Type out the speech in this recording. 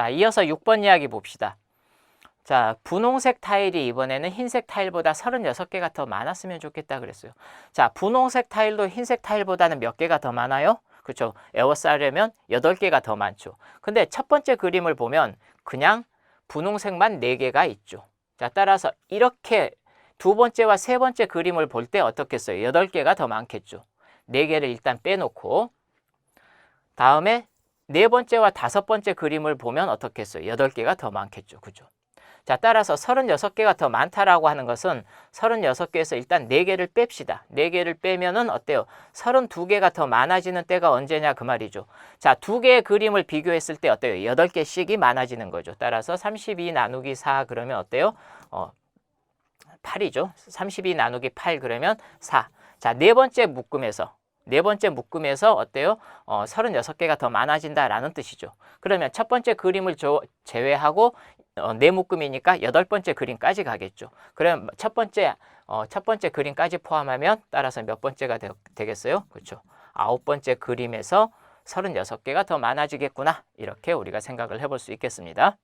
자, 이어서 6번 이야기 봅시다. 자, 분홍색 타일이 이번에는 흰색 타일보다 36개가 더 많았으면 좋겠다 그랬어요. 자, 분홍색 타일도 흰색 타일보다는 몇 개가 더 많아요? 그렇죠. 에워싸려면 8개가 더 많죠. 근데 첫 번째 그림을 보면 그냥 분홍색만 4개가 있죠. 자, 따라서 이렇게 두 번째와 세 번째 그림을 볼 때 어떻겠어요? 8개가 더 많겠죠. 4개를 일단 빼놓고 다음에 네 번째와 다섯 번째 그림을 보면 어떻겠어요? 8개가 더 많겠죠. 그죠? 자, 따라서 36개가 더 많다라고 하는 것은 36개에서 일단 4개를 뺍시다. 4개를 빼면은 어때요? 32개가 더 많아지는 때가 언제냐 그 말이죠. 자, 두 개의 그림을 비교했을 때 어때요? 8개씩이 많아지는 거죠. 따라서 32 나누기 4 그러면 어때요? 어, 8이죠. 32 나누기 8 그러면 4. 자, 네 번째 묶음에서 네 번째 묶음에서 어때요? 어, 36개가 더 많아진다라는 뜻이죠. 그러면 첫 번째 그림을 저, 제외하고 어, 네 묶음이니까 여덟 번째 그림까지 가겠죠. 그러면 첫 번째 어, 첫 번째 그림까지 포함하면 따라서 몇 번째가 되, 되겠어요? 그렇죠. 아홉 번째 그림에서 36개가 더 많아지겠구나. 이렇게 우리가 생각을 해볼 수 있겠습니다.